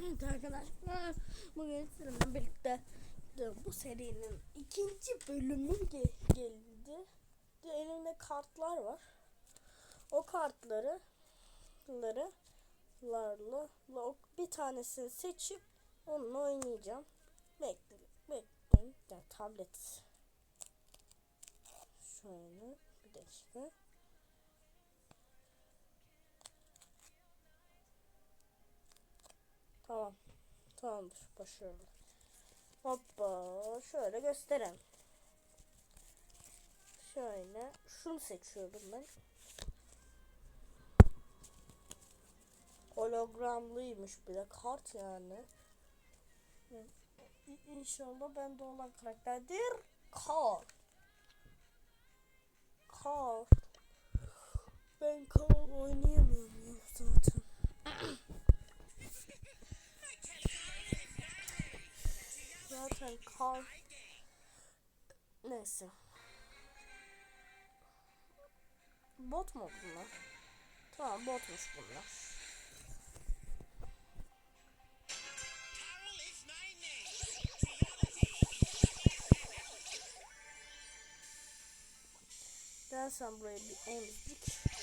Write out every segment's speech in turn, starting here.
Evet arkadaşlar bugün sizinle birlikte bu serinin ikinci bölümü ge- geldi. De elimde kartlar var. O kartları ları larla bir tanesini seçip onunla oynayacağım. Bekleyin. Bekleyin. Ya, tablet. Şöyle bir dakika. Tamam. Tamamdır. Başarılı. Hoppa. Şöyle gösterelim. Şöyle. Şunu seçiyorum ben. Hologramlıymış bir de kart yani. İnşallah bende olan karakterdir. Kart. Kart. Ben kart oynayamıyorum ya zaten. Zaten kar neyse. Bot mu bunlar? Tamam botmuş bunlar. Gel sen buraya bir emzik.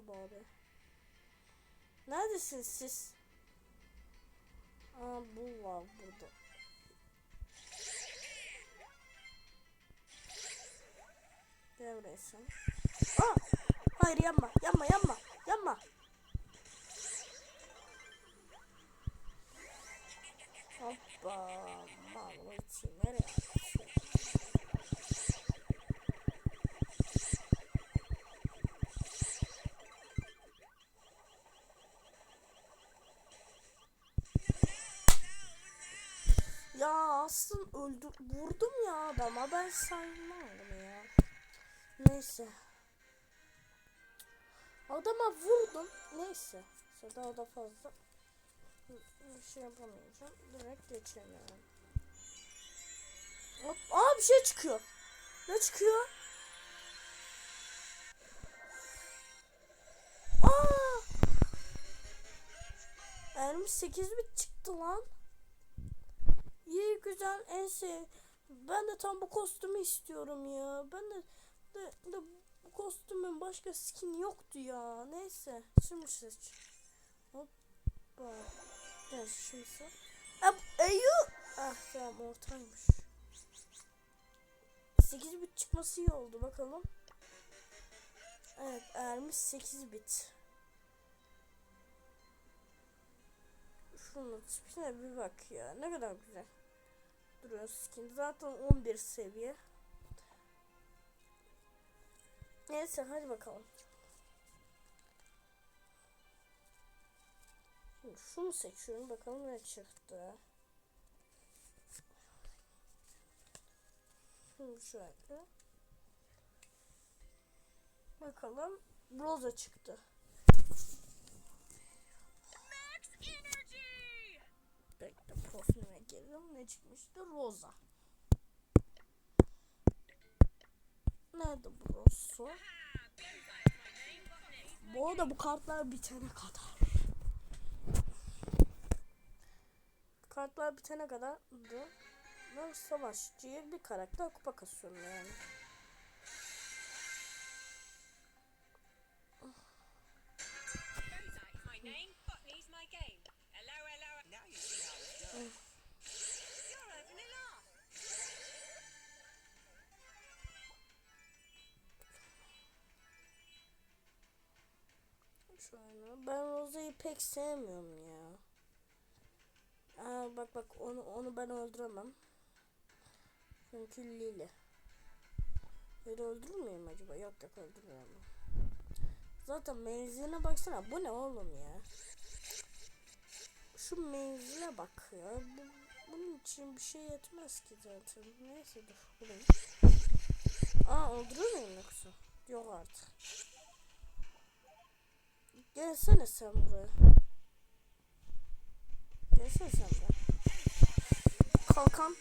Da bari. Neredesiniz siz? Aa bu var burada. Sen. Aa! Hayır yanma yanma yanma yanma. Hoppa. Mal için nereye Aslında öldüm vurdum ya adama ben saymadım ya. Neyse. Adama vurdum. Neyse. Daha da fazla bir şey yapamayacağım. Direkt geçelim. Hop. Aa bir şey çıkıyor. Ne çıkıyor? Aa! Elmiş 8 bit çıktı lan. İyi güzel en sev. Ben de tam bu kostümü istiyorum ya. Ben de de, de bu kostümün başka skin yoktu ya. Neyse. Şimdi seç. Hoppa. Gel şimdi seç. Eyu. Ah tamam ortaymış. 8 bit çıkması iyi oldu bakalım. Evet ermiş 8 bit. Şunun tipine bir bak ya. Ne kadar güzel. Duruyor skin. Zaten 11 seviye. Neyse hadi bakalım. Şimdi şunu seçiyorum. Bakalım ne çıktı. Şimdi şöyle. Bakalım. Rosa çıktı. Bekle girelim. Ne çıkmıştı? Rosa. Nerede bu Rosa? Bu arada bu kartlar bitene kadar. Kartlar bitene kadar da savaşçıya bir karakter kupa kasıyorum yani. Rosa'yı pek sevmiyorum ya. Aa, bak bak onu onu ben öldüremem. Çünkü Lili. Öyle öldürür müyüm acaba? Yok yok öldürmüyorum. Zaten menziline baksana. Bu ne oğlum ya? Şu menzile bak ya. Bu, bunun için bir şey yetmez ki zaten. Neyse dur. Bulayım. Aa öldürür müyüm yoksa? Yok artık. Gelsene sen buraya. Gelsene sen buraya. Kalkan.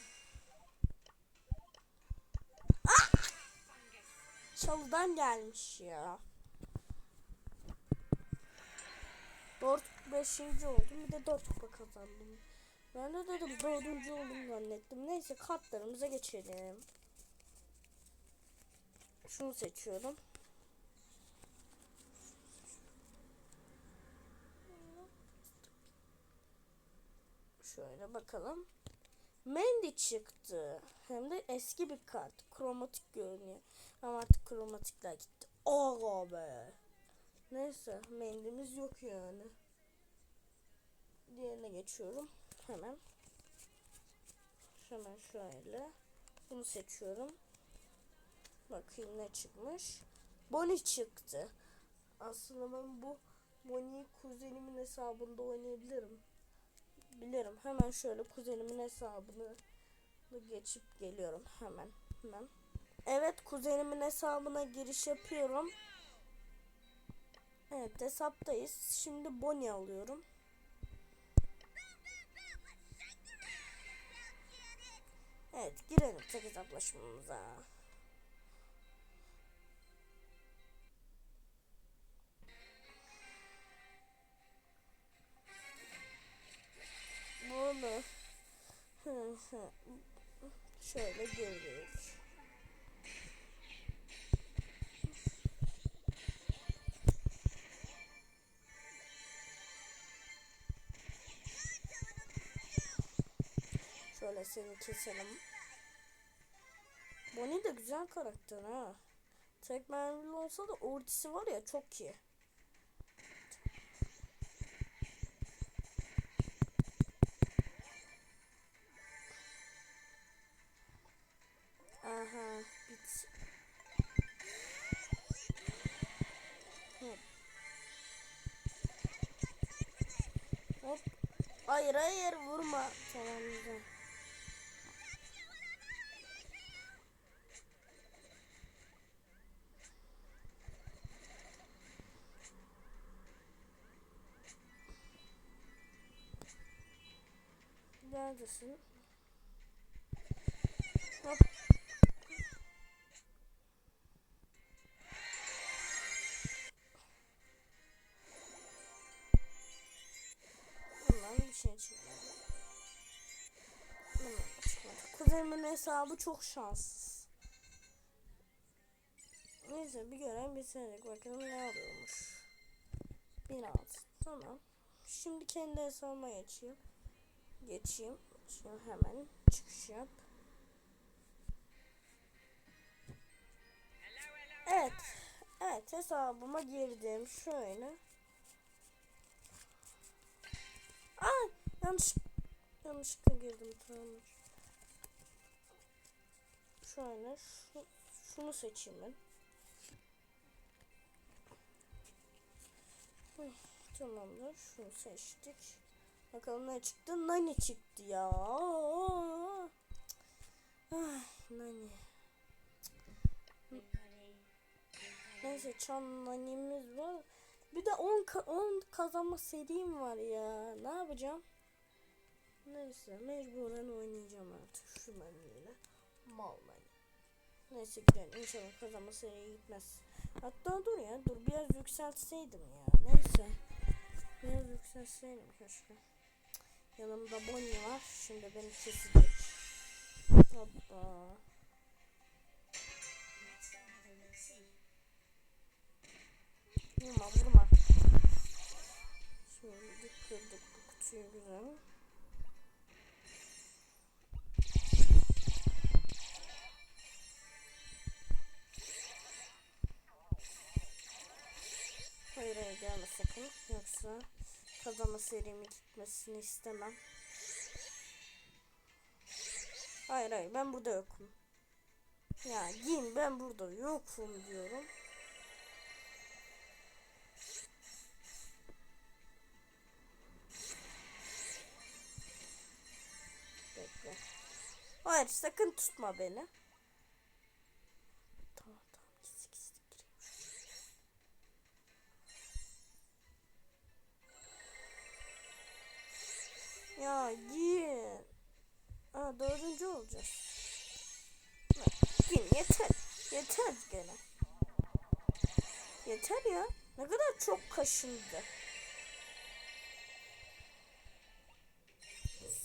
Ah! Çalıdan gelmiş ya. Dört beşinci oldum. Bir de dört kupa kazandım. Ben de dedim dördüncü oldum zannettim. Neyse kartlarımıza geçelim. Şunu seçiyorum. Şöyle bakalım. Mandy çıktı. Hem de eski bir kart. Kromatik görünüyor. Ama artık kromatikler gitti. Aga be. Neyse mendimiz yok yani. Diğerine geçiyorum. Hemen. Hemen şöyle. Bunu seçiyorum. Bakayım ne çıkmış. Bonnie çıktı. Aslında ben bu Bonnie'yi kuzenimin hesabında oynayabilirim. Bilirim. Hemen şöyle kuzenimin hesabını geçip geliyorum. Hemen. Hemen. Evet kuzenimin hesabına giriş yapıyorum. Evet hesaptayız. Şimdi Bonnie alıyorum. Evet girelim tek hesaplaşmamıza. Bunu şöyle girdik. Şöyle seni keselim. Bonnie de güzel karakter ha. Tek mermili olsa da ultisi var ya çok iyi. Hayır vurma. Güzel. Neredesin? Kuzenimin hesabı çok şanssız. Neyse bir görev bitirdik. Bakalım ne alıyormuş. 1006. Tamam. Şimdi kendi hesabıma geçeyim. Geçeyim. Şimdi hemen çıkış yap. Evet. Evet hesabıma girdim. Şöyle. Ay yanlış yanlışlıkla girdim tamam. Şöyle şu, şunu seçeyim ben. Tamamdır. Şunu seçtik. Bakalım ne çıktı? Nani çıktı ya. Ay, Nani. Neyse çan nanimiz var. Bir de 10 ka- 10 kazanma serim var ya. Ne yapacağım? Neyse mecburen oynayacağım artık şu menüyle. Mal. Neyse gidelim. İnşallah kazanma seri gitmez. Hatta dur ya dur biraz yükseltseydim ya. Neyse. Biraz yükseltseydim keşke. Yanımda Bonnie var. Şimdi beni kesecek. Hoppa. Vurma vurma. Şimdi kırdık bu kutuyu güzel. Yoksa kazanma serimi gitmesini istemem. Hayır hayır ben burada yokum. Ya giyin ben burada yokum diyorum. Bekle. Hayır sakın tutma beni. Ya giyin. Aa dördüncü olacağız. Giyin yeter. Yeter gene. Yeter ya. Ne kadar çok kaşındı.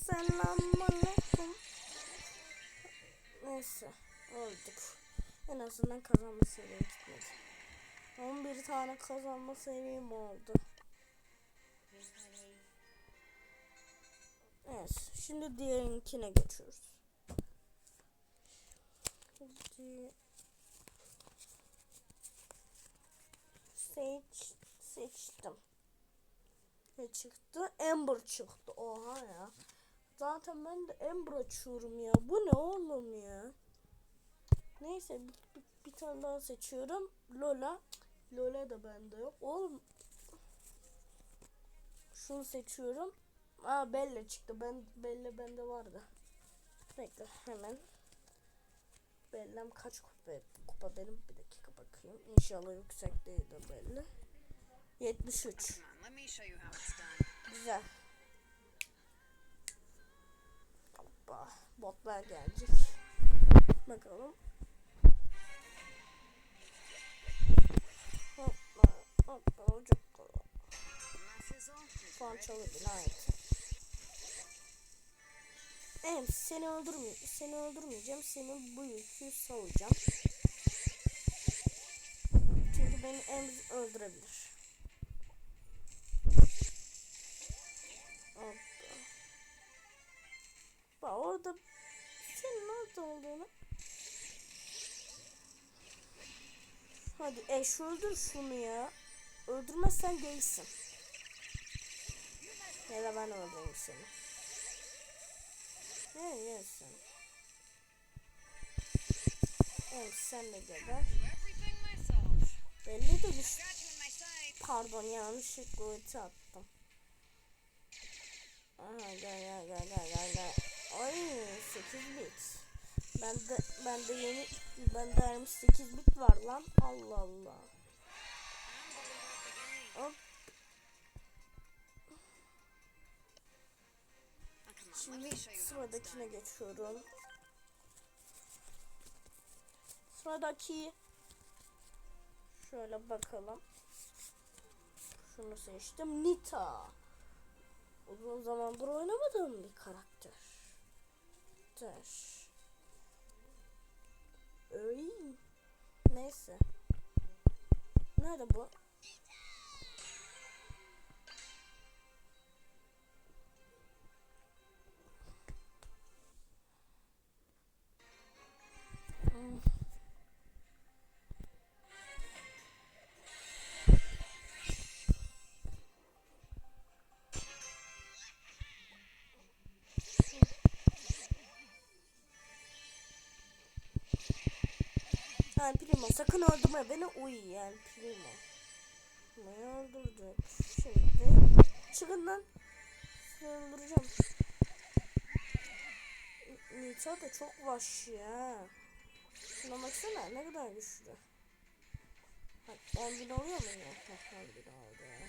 Selamünaleyküm. Neyse öldük. En azından kazanma seviyem gitmedi. 11 tane kazanma seviyem oldu. Evet şimdi diğerinkine geçiyoruz. Şimdi seç seçtim. Ne çıktı? Ember çıktı. Oha ya. Zaten ben de Ember açıyorum ya. Bu ne oğlum ya? Neyse bir, bir, bir tane daha seçiyorum. Lola. Lola da bende yok. Oğlum. Şunu seçiyorum. Aa Bella çıktı. Ben Bella bende vardı. Bekle hemen. Bella'm kaç kupa, kupa benim? Bir dakika bakayım. İnşallah yüksek değildir Bella. 73. Come on, let me show you how it's done. Güzel. Hoppa. Botlar gelecek. Bakalım. Hoppa. Hoppa. Çok kolay. My fizzle is Em seni öldürmeyeceğim. Seni öldürmeyeceğim. Seni bu yükü savacağım. Çünkü beni em öldürebilir. Bak orada senin nerede olduğunu. Hadi eş öldür şunu ya. Öldürmezsen değilsin. Ya da ben öldüreyim seni. Ne yersin? Evet sen de geber. Belli de bir. Pardon yanlışlıkla ulti attım. Aha gel gel gel gel gel gel. Ay 8 bit. Ben de ben de yeni ben de vermiş 8 bit var lan. Allah Allah. Şimdi sıradakine geçiyorum. Sıradaki şöyle bakalım. Şunu seçtim. Nita. Uzun zamandır oynamadığım bir karakter. Taş. Öy. Neyse. Nerede bu? Sakın öldürme beni uy yani Primo. Beni öldürecek şimdi. Çıkın lan. Sizi öldüreceğim. Nita da çok vahşi ha. Şuna baksana ne kadar güçlü. Bak 10 bin oluyor mu ya? Heh, 10 bin oldu ya.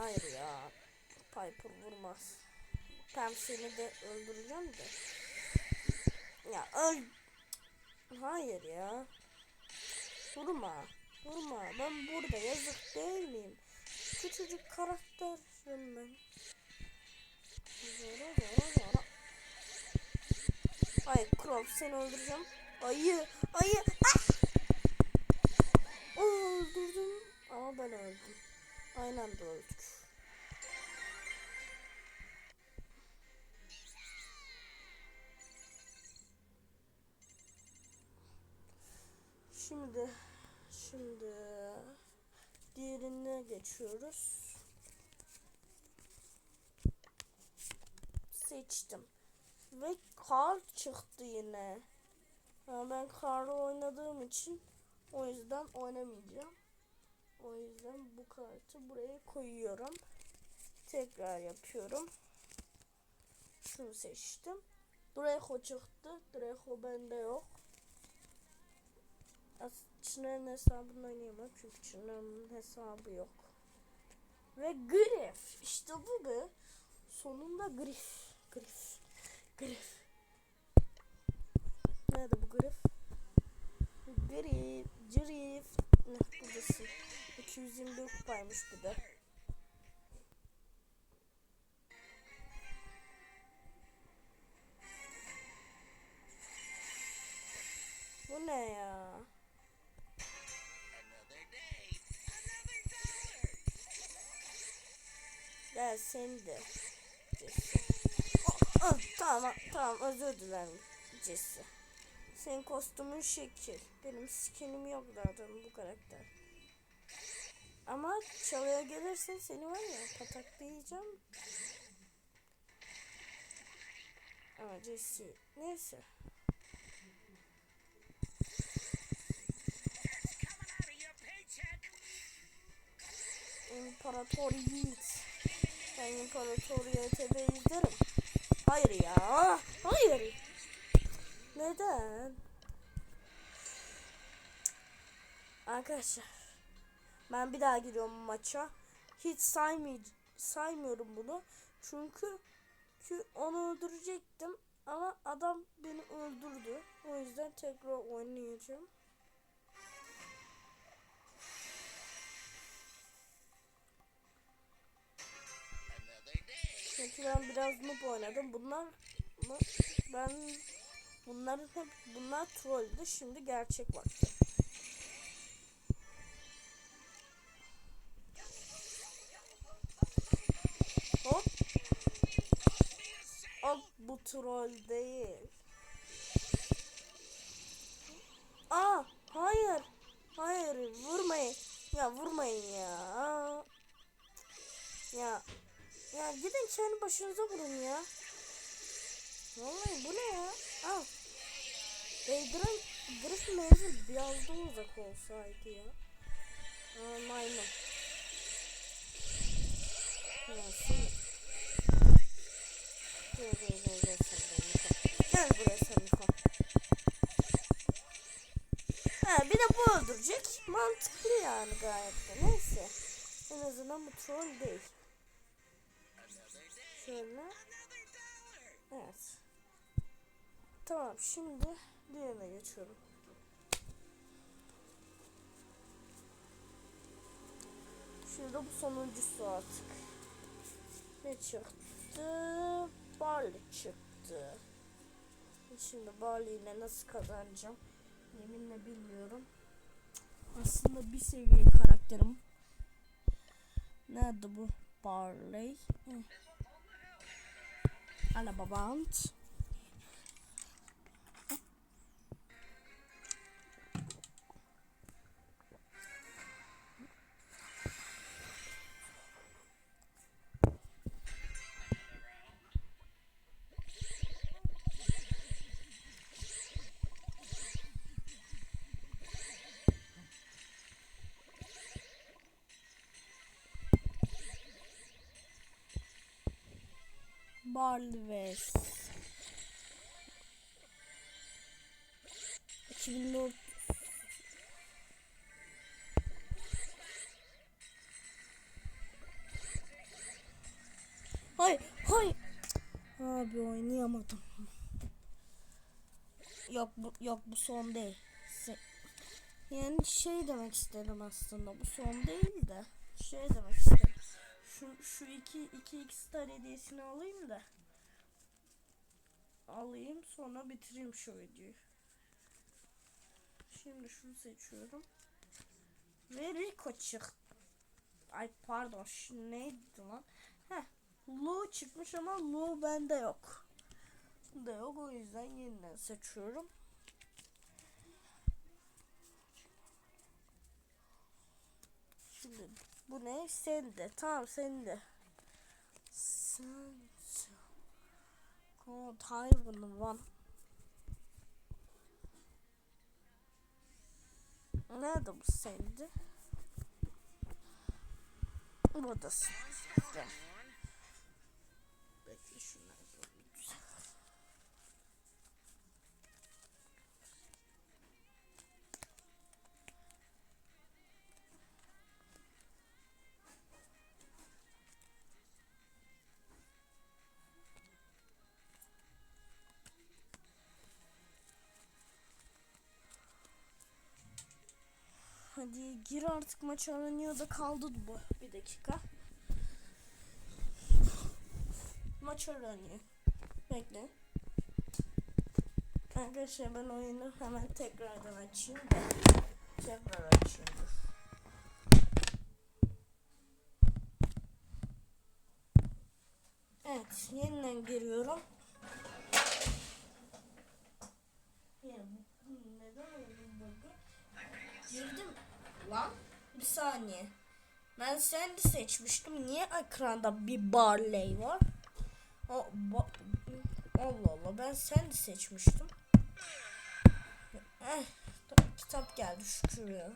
Hayır ya. Piper vurmaz. Pam seni de öldüreceğim de. Ya öl... Hayır ya. Vurma. Vurma. Ben burada yazık değil miyim? Küçücük karakterim ben. Zora zora zora. Ay Crow seni öldüreceğim. Ayı. Ayı. Ah! Oo, öldürdüm. Ama ben öldüm. Aynı anda öldük. Şimdi şimdi diğerine geçiyoruz. Seçtim. Ve kar çıktı yine. Ama ben karla oynadığım için o yüzden oynamayacağım. O yüzden bu kartı buraya koyuyorum. Tekrar yapıyorum. Şunu seçtim. Draco çıktı. Draco bende yok. Çınar'ın hesabını oynayamam çünkü Çınar'ın hesabı yok. Ve Griff. İşte bu be. Sonunda Griff. Griff. Griff. Nerede bu Griff? Grif, Grif. Ne buradasın? 221 kupaymış bir de. Bu ne ya? Gel sen de. Oh, oh, tamam tamam özür dilerim Jesse. Senin kostümün şekil. Benim skinim yok zaten bu karakter. Ama çalıya gelirsen seni var ya pataklayacağım. Ama Jesse neyse. İmparator Yiğit. Ben İmparatoriyete benzerim. Hayır ya. Hayır. Neden? Arkadaşlar. Ben bir daha giriyorum maça. Hiç saymay saymıyorum bunu. Çünkü, çünkü onu öldürecektim. Ama adam beni öldürdü. O yüzden tekrar oynayacağım. Çünkü ben biraz noob oynadım. Bunlar bu- ben bunların hep bunlar trolldü. Şimdi gerçek vakti. Hop. Hop bu troll değil. Aa hayır. Hayır vurmayın. Ya vurmayın ya. Ya ya gidin kendi başınıza vurun ya. Vallahi bu ne ya? Al. Değdiren drift menzil biraz da uzak olsaydı ya. Aa maymun. Ya seni. Gel gel gel gel sen de Niko. Gel buraya sen Niko. Ha bir de bu öldürecek. Mantıklı yani gayet de. Neyse. En azından bu troll değil. Şöyle. Evet. Tamam şimdi diğerine geçiyorum. Şimdi bu sonuncusu artık. Ne çıktı? Barley çıktı. Şimdi Barley ile nasıl kazanacağım? Yeminle bilmiyorum. Aslında bir seviye karakterim. Nerede bu Barley? Heh. Alla babant. Barley West. 2004 Hay hay. Abi oynayamadım. Yok bu yok bu son değil. Yani şey demek istedim aslında. Bu son değil de şey demek istedim. Şu şu iki iki x star hediyesini alayım da alayım sonra bitireyim şu videoyu. Şimdi şunu seçiyorum. Ve Rico çık. Ay pardon şu neydi lan? Heh. Lu çıkmış ama Lu bende yok. Da yok o yüzden yeniden seçiyorum. Şimdi bu ne? Sen de. Tamam sen de. Sen God, hayvanı var. Nerede bu sende? Buradasın. Gel. Gir artık maç oynanıyor da kaldı bu. Bir dakika. Maç oynanıyor. Bekle. Arkadaşlar ben oyunu hemen tekrardan açayım. Tekrar dur. Evet, yeniden giriyorum. Neden oyunun bug'ı? Girdim. Lan bir saniye. Ben Sandy seçmiştim. Niye ekranda bir Barley var? O, ba- Allah Allah ben Sandy seçmiştim. Eh, kitap geldi şükür ya.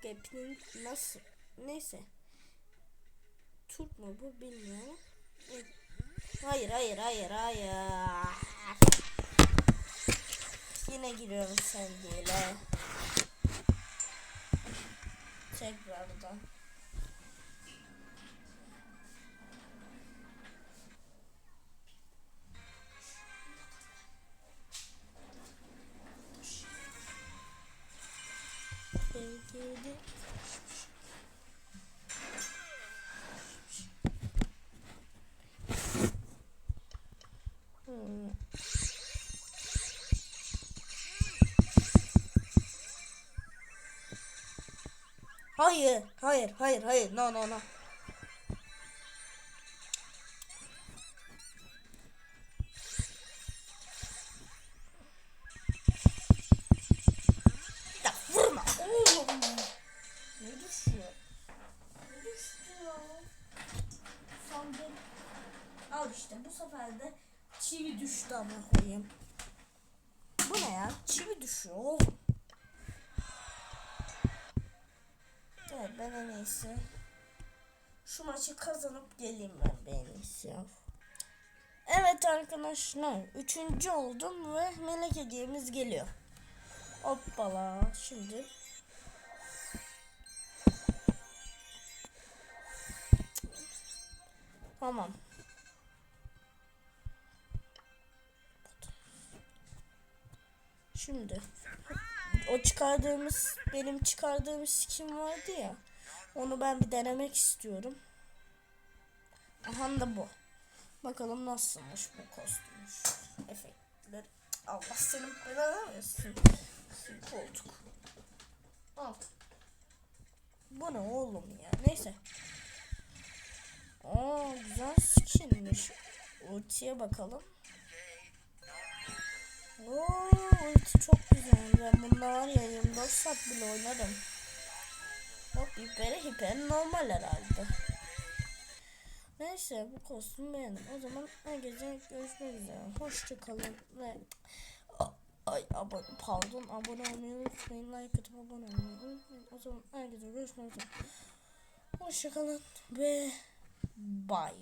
Yok epinir nasıl? Neyse. Türk mü bu bilmiyorum. Hayır hayır hayır hayır. Yine giriyorum değil. Tekrardan. Hmm. Hayır, hayır, hayır, hayır. No, no, no. Al işte bu sefer de çivi düştü ama koyayım. Bu ne ya? Çivi düşüyor. Evet ben en iyisi. Şu maçı kazanıp geleyim ben en iyisi. Evet arkadaşlar. Üçüncü oldum ve melek hediyemiz geliyor. Hoppala. Şimdi. Tamam. Şimdi o çıkardığımız benim çıkardığım skin vardı ya. Onu ben bir denemek istiyorum. Aha da bu. Bakalım nasılmış bu kostümüş. Efektler. Allah senin belanı versin. Koltuk. Al. Bu ne oğlum ya? Neyse. Aa güzel skinmiş. Ultiye bakalım. Oo, çok güzel. Ben bununla var ya 24 saat bile oynarım. Hop hiperi hiperi normal herhalde. Neyse bu kostüm beğendim. O zaman herkese görüşmek üzere. Hoşçakalın ve ay abone pardon abone olmayı unutmayın. Like atıp abone olmayı unutmayın. O zaman herkese görüşmek üzere. Hoşçakalın ve bye